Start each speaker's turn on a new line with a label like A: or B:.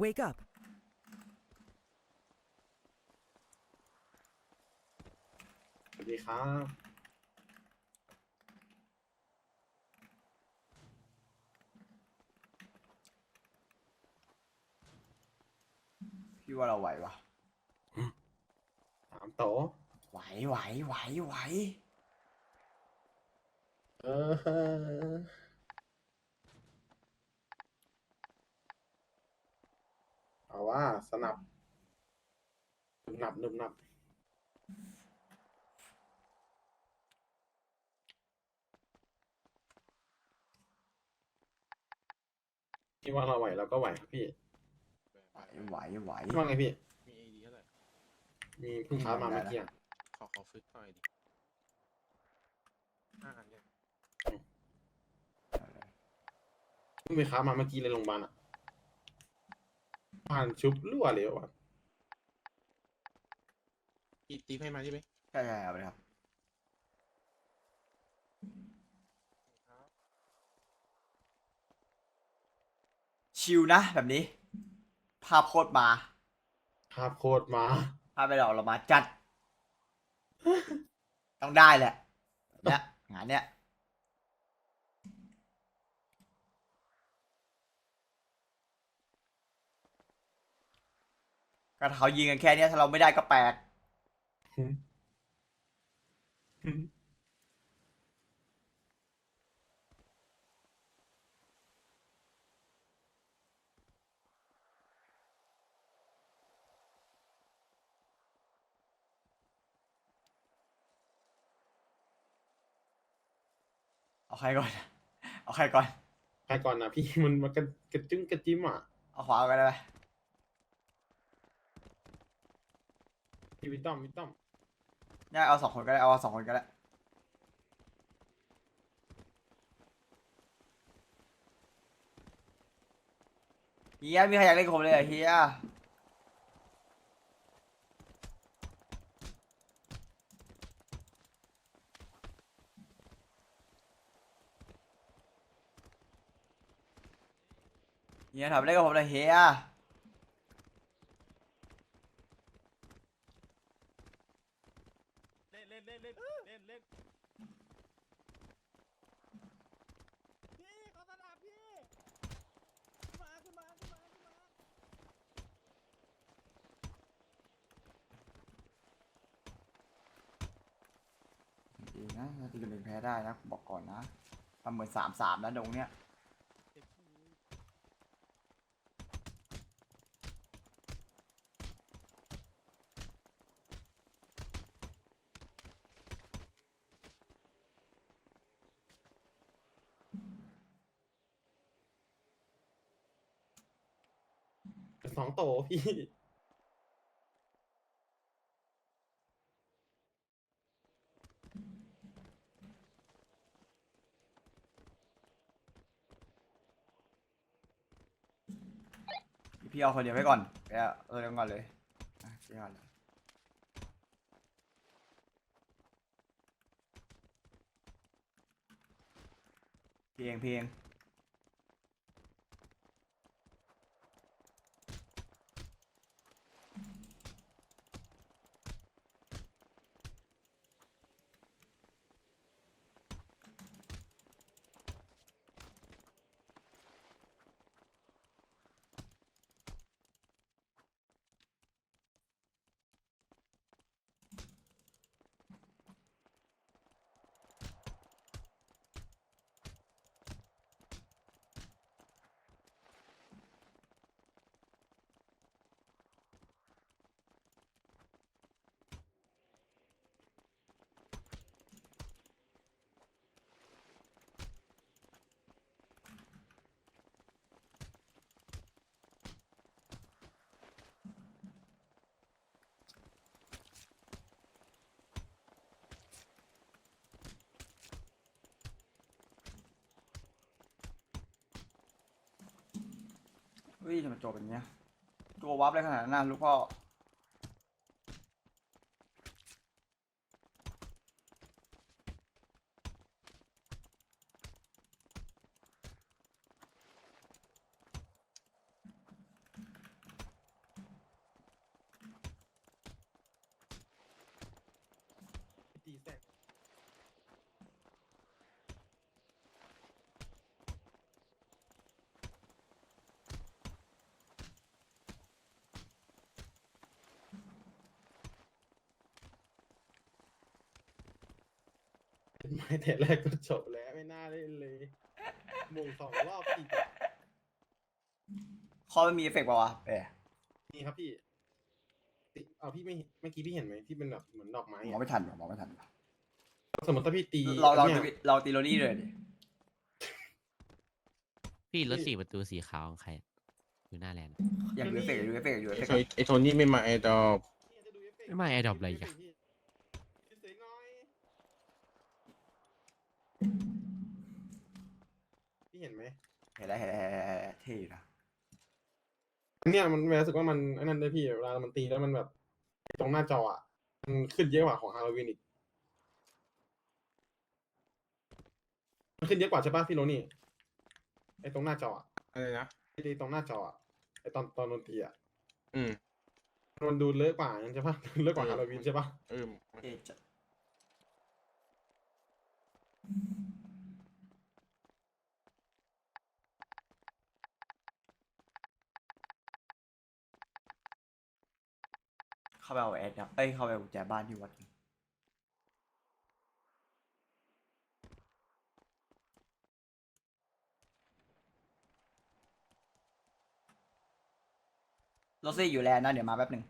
A: Hey, wake up.
B: สวัสดีครับ
C: พี่ว่าเราไหวปะ
B: ถามโต
C: ไหวไหวไหวไหว
B: เออเอาว่าสนับหนุบหนับหนุบหนับพี่ว่าเราไหวเราก็ไหวครับพี่
C: ไหวไหวไหว
B: พี่ว่าไงพี่
D: มีไอดีเท่าไหร่
B: มีเพิ่งค้ามาเมื่อกี้อะ
D: ขอขอฟึกหน่อยดิห้าอันเนี่ย
B: เพิ่งไปค้ามาเมื่อกี้เลยโรงพยาบาลอะ ผ่านชุบรั่วเลยวะ
D: ตีตีให้มาใช่ไหม
C: ใช่ใช่เอาไปเลยครับ ชิลนะ แบบนี้ ภาพโคตรมา
B: ภาพโคตรมา
C: ภาพไปเราเรามาจัด ต้องได้แหละแบบเนี้ยงานเนี้ย ก็ถ้าเขายิงกันแค่เนี้ยถ้าเราไม่ได้ก็แปลกเอาใครก่อน เอาใครก่อน
B: ใครก่อนนะพี่มันมากระกระจึ้งกระจิ้มอะ
C: เอาขวาก่อนได้ไหม
B: พี่วิตต้อมวิตต้อม
C: ง่ยเอาสองคนก็ได้ เอาสองคนก็ได้ เฮียมีใครอยากเล่นกับผมเลยเหรอเฮียเฮียถามเล่นกับผมเลยเฮีย
D: เล่นเล่นเล่นเล่นเล่นเล่น
E: พี่ขอสนามพี่ ขึ้นมาขึ้นมาขึ้นมาขึ้นมา
C: ดี นะถ้าทีมหนึ่งแพ้ได้นะ บอกก่อนนะทำเหมือนสามสามนะตรงเนี้ย
B: สองโตพี่
C: พี่เอาคนเดียวไว้ก่อนไปเอาเออเดี๋ยวก่อนเลยอะพี่ก่อนเลยเพียงเพียง ฮ้ยทำไมจบอย่างเงี้ยโจววับเลยขนาดนั้นนะลูกพ่อ
B: ไม่แต่แรกก็จบแล้วไม่น่าเล่นเลยมงสองรอบอีกอะ
C: คอมันมีเอฟเฟกต์ป่าวะเอ๊ะ
B: นี่ครับพี่ติเอาพี่ไม่เมื่อกี้พี่เห็นไหมที่เป็นแบบเหมือนดอกไม้
C: มอง
B: อะ
C: ไม่ทันว่ะมองไม่ทันว่ะ
B: สมมติถ้าพี่ตี
C: เราเรา
B: นี่ย
C: เราตีโรนี่เลยดิ
A: พี่รถสี่ประตูสีขาวของใครอะอยู่หน้าแลนด์
C: อยากดูเอฟเฟกต์อยากดูเอฟเฟกต์อยากดูเอฟ
D: ไอ
C: เฟก
D: โท
C: ต์
D: ไอโทนี่ไม่มาไอดอป
B: เนี่ยจะดูเอฟเฟกต์
A: ไม่มา Adopt อะไรอีกอะ
B: พี่พี่ เห็นไหม
C: เห็นแล้วเห็นแล้วเห็นแล้วเห็นแล้วเท่อยู่นะ
B: เนี้ยมันรู้สึกว่ามันไอ้นั่นด้วยพี่เวลามันตีแล้วมันแบบตรงหน้าจออะมันขึ้นเยอะกว่าของฮาโลวีนอีกมันขึ้นเยอะกว่าใช่ป่ะพี่โรนี่ไอ้ตรงหน้าจออะ
D: อะไรนะ
B: ไอ้ตรงหน้าจออะไอ้ตอนตอนดนตรีอะ
D: อืม
B: มันดูเลอะกว่างั้นใช่ป่ะเลอะกว่าฮาโลวีนใช่ป่ะ
D: เออ
C: เท่จัด เข้าไปเอาแอดครับเอ้ยเข้าไปเอากุญแจบ้านที่วัดโรซี่อยู่แลนด์นะเดี๋ยวมาแป๊บหนึ่ง